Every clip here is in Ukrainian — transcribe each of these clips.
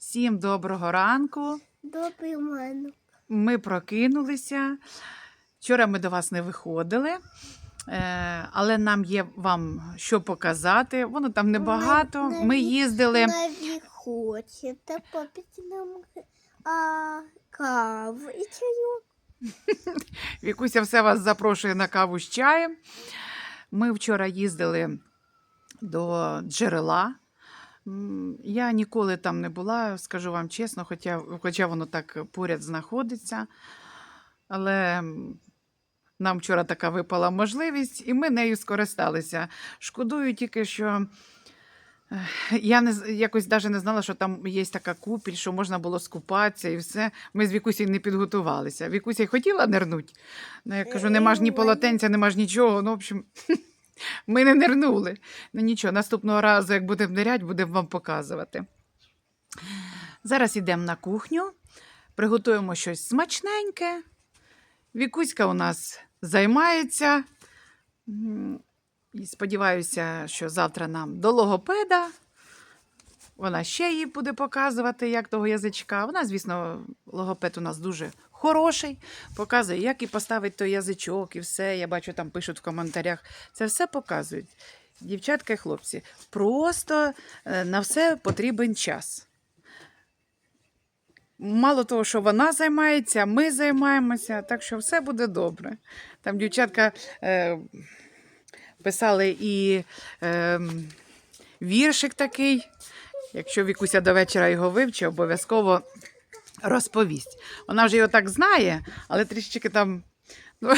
Всім доброго ранку. Добрий мене. Ми прокинулися. Вчора ми до вас не виходили, е, але нам є вам що показати. Воно там небагато. Ми їздили. Навіть хочете попити нам а, каву і чаю. Вікуся все вас запрошує на каву з чаєм. Ми вчора їздили до джерела. Я ніколи там не була, скажу вам чесно, хоча, хоча воно так поряд знаходиться. Але нам вчора така випала можливість, і ми нею скористалися. Шкодую тільки, що я не, якось навіть не знала, що там є така купіль, що можна було скупатися і все. Ми з Вікусі не підготувалися. Вікуся й хотіла нирнути. Ну, я кажу, нема ж ні полотенця, нема ж нічого. Ну, в общем, ми не нирнули. Ну нічого, наступного разу, як будемо ниряти, будемо вам показувати. Зараз йдемо на кухню, приготуємо щось смачненьке. Вікуська у нас займається. І сподіваюся, що завтра нам до логопеда. Вона ще їй буде показувати, як того язичка. Вона, звісно, логопед у нас дуже хороший, показує, як і поставити той язичок, і все. Я бачу, там пишуть в коментарях. Це все показують. Дівчатка і хлопці, просто е, на все потрібен час. Мало того, що вона займається, ми займаємося, так що все буде добре. Там дівчатка е, писали і е, віршик такий. Якщо Вікуся до вечора його вивчить, обов'язково розповість. Вона вже його так знає, але трішечки там. Ну,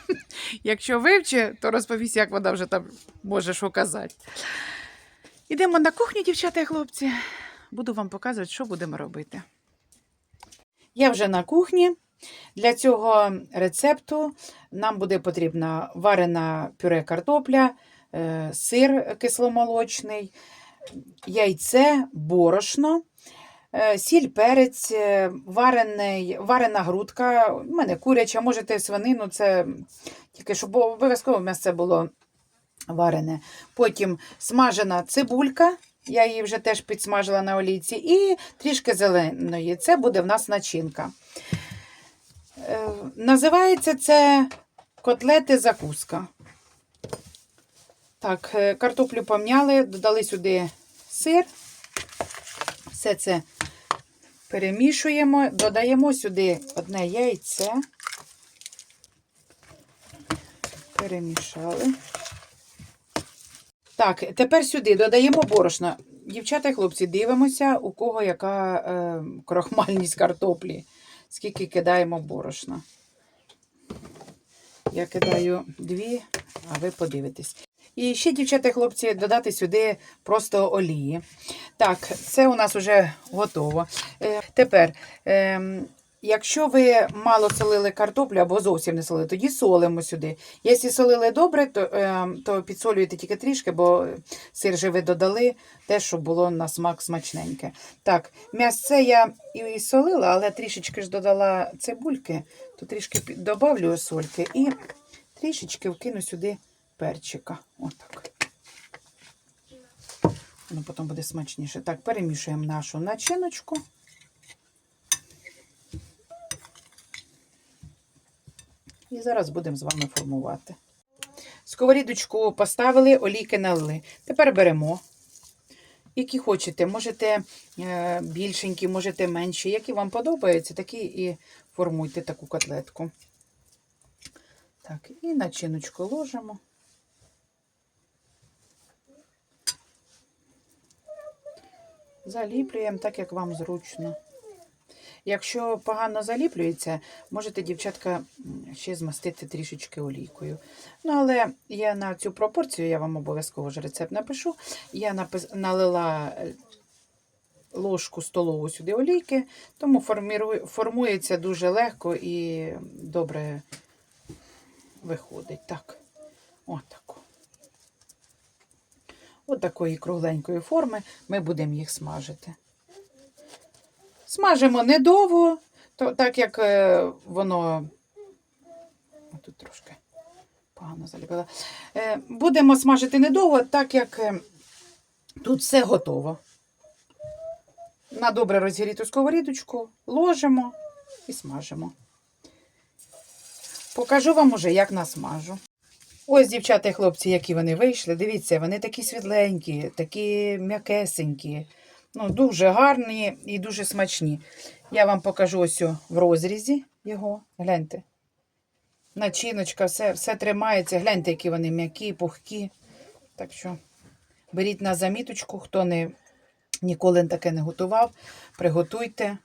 якщо вивчить, то розповість, як вона вже там може що казати. Ідемо на кухню, дівчата і хлопці. Буду вам показувати, що будемо робити. Я вже на кухні. Для цього рецепту нам буде потрібна варена пюре картопля, е, сир кисломолочний, яйце, борошно, е, сіль, перець, е, варений, варена грудка. У мене куряча, можете свинину, це тільки щоб обов'язково м'ясце було варене. Потім смажена цибулька. Я її вже теж підсмажила на олійці, і трішки зеленої. Це буде в нас начинка. Е, називається це котлети закуска. Так, е, картоплю помняли, додали сюди сир. Все це перемішуємо, додаємо сюди одне яйце. Перемішали. Так, тепер сюди додаємо борошно. Дівчата і хлопці, дивимося, у кого яка е, крохмальність картоплі. Скільки кидаємо борошна. Я кидаю дві, а ви подивитесь. І ще, дівчата хлопці, додати сюди просто олії. Так, це у нас вже готово. Е, тепер, ем, якщо ви мало солили картоплю або зовсім не солили, тоді солимо сюди. Якщо солили добре, то, ем, то підсолюєте тільки трішки, бо сир же ви додали те, щоб було на смак смачненьке. Так, м'ясце я і солила, але трішечки ж додала цибульки, то трішки добавлю сольки і трішечки вкину сюди перчика. Отак. Воно потім буде смачніше. Так, перемішуємо нашу начиночку. І зараз будемо з вами формувати. Сковорідочку поставили, олійки налили. Тепер беремо. Які хочете, можете е, більшенькі, можете менші. Які вам подобаються, такі і формуйте таку котлетку. Так, і начиночку ложимо. Заліплюємо так, як вам зручно. Якщо погано заліплюється, можете, дівчатка, ще змастити трішечки олійкою. Ну, але я на цю пропорцію, я вам обов'язково ж рецепт напишу. Я налила е, ложку столову сюди олійки, тому формується дуже легко і добре виходить. Так, отако. От такої кругленької форми ми будемо їх смажити. Смажимо недовго, то, так як е, воно. Тут трошки погано заліпила. Е, будемо смажити недовго, так як е, тут все готово. на добре розгріту сковорідочку, ложимо і смажимо. Покажу вам уже, як насмажу. Ось, дівчата і хлопці, які вони вийшли. Дивіться, вони такі світленькі, такі м'якесенькі. Ну, дуже гарні і дуже смачні. Я вам покажу ось в розрізі його. Гляньте. Начиночка, все, все тримається. Гляньте, які вони м'які, пухкі. Так що беріть на заміточку, хто не, ніколи таке не готував, приготуйте.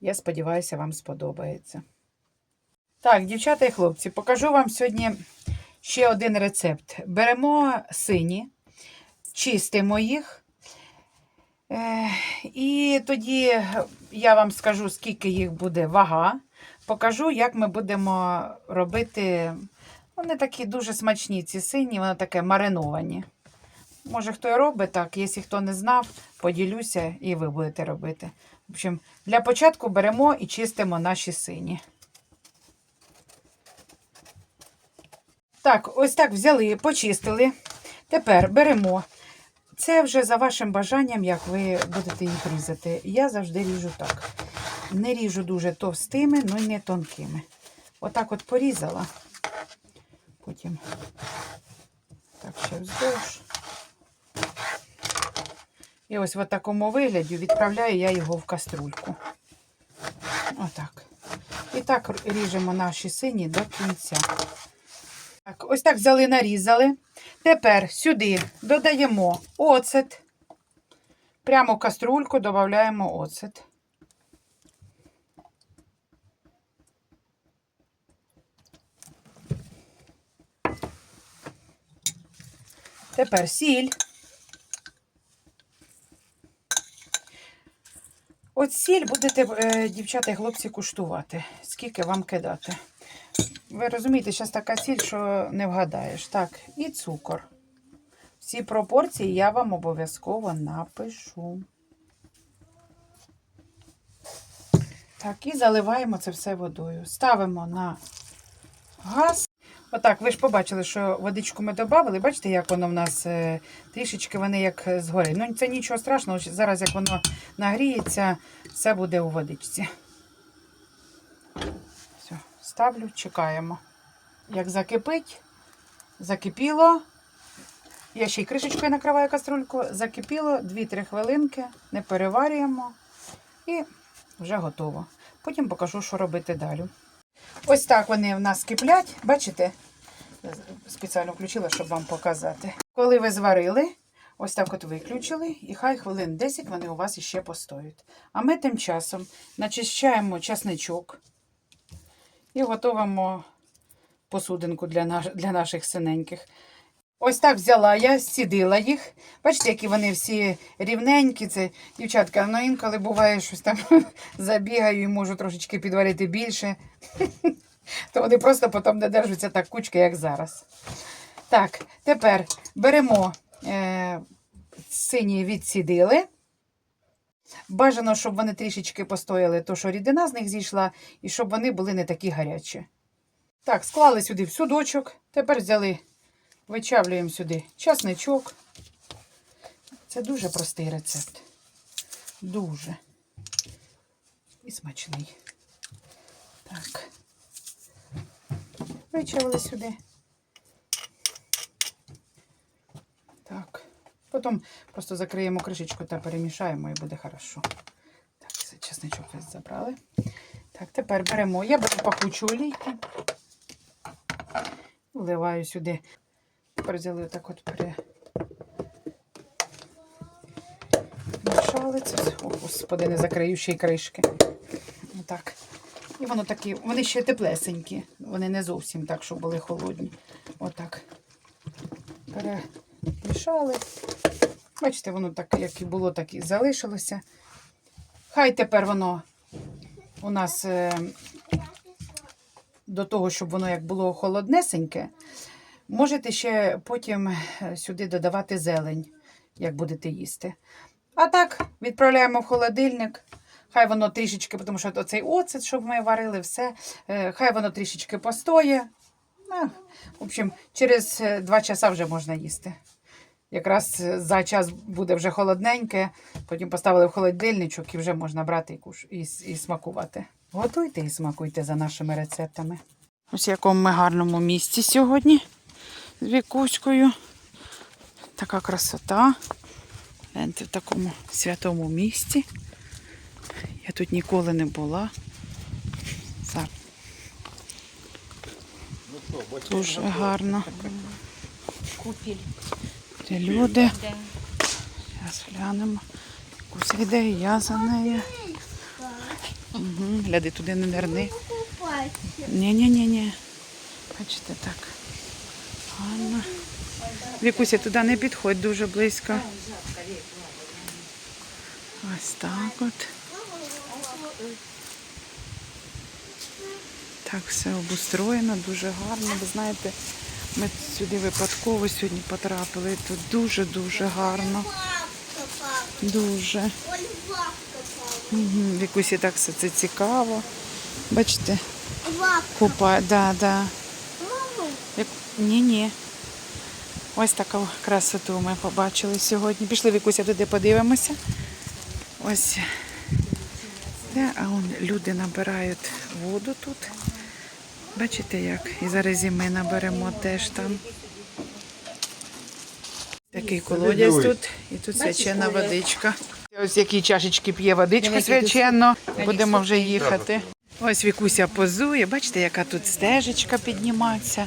Я сподіваюся, вам сподобається. Так, дівчата і хлопці, покажу вам сьогодні ще один рецепт. Беремо сині, чистимо їх. Е, і тоді я вам скажу, скільки їх буде вага. Покажу, як ми будемо робити. Вони такі дуже смачні, ці сині, вони таке мариновані. Може, хто і робить так, якщо хто не знав, поділюся і ви будете робити. В общем, для початку беремо і чистимо наші сині. Так, ось так взяли, почистили. Тепер беремо. Це вже за вашим бажанням, як ви будете їх різати. Я завжди ріжу так. Не ріжу дуже товстими, ну й не тонкими. Отак от порізала. Потім так ще вздовж. І ось в такому вигляді відправляю я його в каструльку. Отак. І так ріжемо наші сині до кінця. Так, ось так взяли, нарізали. Тепер сюди додаємо оцет. Прямо в каструльку додаємо оцет. Тепер сіль. От сіль будете, е, дівчата і хлопці, куштувати. Скільки вам кидати. Ви розумієте, зараз така сіль, що не вгадаєш. Так, і цукор. Всі пропорції я вам обов'язково напишу. Так, і заливаємо це все водою. Ставимо на газ. Отак, ви ж побачили, що водичку ми додали. Бачите, як воно в нас е, трішечки вони як згорить. Ну, це нічого страшного. Зараз, як воно нагріється, все буде у водичці. Ставлю, чекаємо. Як закипить, закипіло. Я ще й кришечкою накриваю каструльку. Закипіло 2-3 хвилинки, не переварюємо і вже готово. Потім покажу, що робити далі. Ось так вони в нас киплять. Бачите? Спеціально включила, щоб вам показати. Коли ви зварили, ось так от виключили, і хай хвилин 10 вони у вас іще постоять. А ми тим часом начищаємо часничок і готуємо посудинку для, наш, для наших синеньких. Ось так взяла я, сідила їх. Бачите, які вони всі рівненькі. Це дівчатка, ну інколи буває щось там забігаю і можу трошечки підварити більше. То вони просто потім не держаться так кучки, як зараз. Так, тепер беремо е, сині відсідили. Бажано, щоб вони трішечки постояли, то що рідина з них зійшла, і щоб вони були не такі гарячі. Так, склали сюди в судочок. Тепер взяли, вичавлюємо сюди часничок. Це дуже простий рецепт. Дуже. І смачний. Так. Вичавили сюди. Так. Потім просто закриємо кришечку та перемішаємо і буде хорошо. Так, все, чесничок весь забрали. Так, тепер беремо. Я беру пахучу олійку. Вливаю сюди. Тепер взяли отак от пере. Мішали це. О, господи, не закрию ще й кришки. Отак. І воно такі, вони ще теплесенькі. Вони не зовсім так, щоб були холодні. Отак. Перемішали. Бачите, воно так, як і було, так і залишилося. Хай тепер воно у нас е, до того, щоб воно як було холоднесеньке, можете ще потім е, сюди додавати зелень, як будете їсти. А так, відправляємо в холодильник. Хай воно трішечки, тому що оцей оцет, щоб ми варили, все, е, хай воно трішечки постоє. Ну, в общем, через е, два часа вже можна їсти. Якраз за час буде вже холодненьке, потім поставили в холодильничок і вже можна брати і, куш... і, і смакувати. Готуйте і смакуйте за нашими рецептами. Ось в якому ми гарному місці сьогодні з Вікуською. Така красота. Гляньте, в такому святому місці. Я тут ніколи не була. Зараз. Дуже гарно. Купіль. Де люди. Зараз глянемо. Куся йде, і я за нею. Угу. Гляди, туди не нерни. Ні-ні-ні-ні. Бачите, так. Гарно. Вікуся, туди не підходь дуже близько. Ось так от. Так, все обустроєно, дуже гарно. Ви знаєте, ми сюди випадково сьогодні потрапили. Тут дуже-дуже гарно. Дуже. Угу. Вікусі так все це цікаво. Бачите, Лапка. купа, да, да. Як... Ні, ні. Ось таку красоту ми побачили сьогодні. Пішли Вікуся туди подивимося. Ось. Де, а он люди набирають воду тут. Бачите як? І зараз і ми наберемо теж там. Такий колодязь тут, і тут свячена водичка. Ось які чашечки п'є водичку свяченну. Будемо вже їхати. Ось Вікуся позує. Бачите, яка тут стежечка піднімається.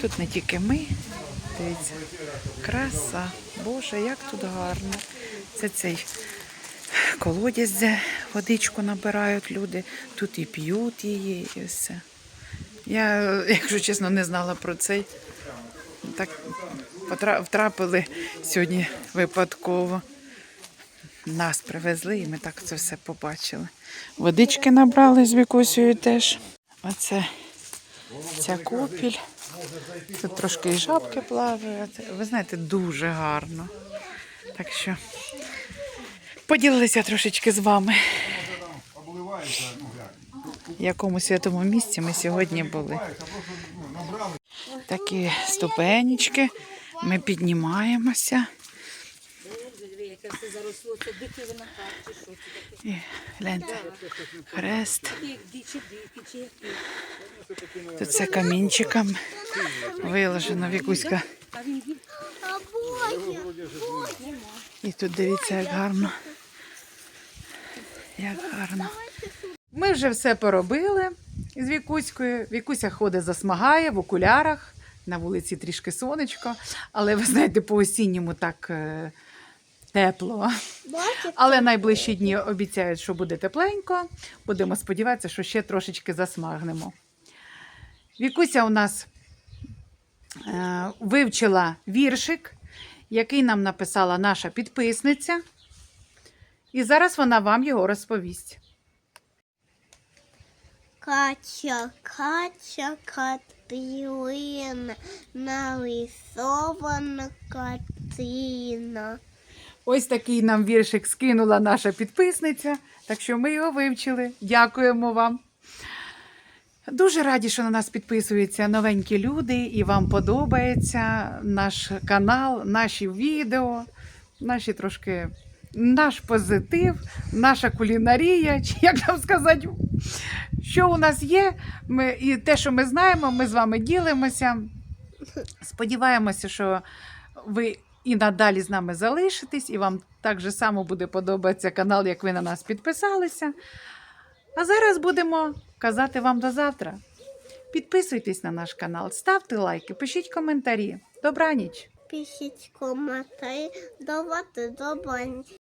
Тут не тільки ми. Дивіться, краса. Боже, як тут гарно. Це цей колодязь, де водичку набирають люди. Тут і п'ють її, і все. Я, якщо чесно, не знала про цей. Так втрапили сьогодні випадково. Нас привезли і ми так це все побачили. Водички набрали з Вікусею теж. Оце ця купіль. Тут трошки і жабки плавають. Ви знаєте, дуже гарно. Так що поділилися трошечки з вами. В якому святому місці ми сьогодні були. Такі ступенечки. Ми піднімаємося. І гляньте, хрест. Тут все камінчиком виложено вікуська. І тут дивіться, як гарно. Як гарно. Ми вже все поробили з Вікуською. Вікуся ходить, засмагає в окулярах. На вулиці трішки сонечко, але ви знаєте, по осінньому так е, тепло. Але найближчі дні обіцяють, що буде тепленько. Будемо сподіватися, що ще трошечки засмагнемо. Вікуся у нас е, вивчила віршик, який нам написала наша підписниця. І зараз вона вам його розповість. Кача, кача, Катерина, нарисована картина. Ось такий нам віршик скинула наша підписниця, так що ми його вивчили. Дякуємо вам. Дуже раді, що на нас підписуються новенькі люди, і вам подобається наш канал, наші відео, наші трошки наш позитив, наша кулінарія, чи як нам сказати, що у нас є, ми, і те, що ми знаємо, ми з вами ділимося. Сподіваємося, що ви і надалі з нами залишитесь, і вам так же само буде подобатися канал, як ви на нас підписалися. А зараз будемо казати вам до завтра. Підписуйтесь на наш канал, ставте лайки, пишіть коментарі. Добраніч! Пишіть коментарі, давати добрань.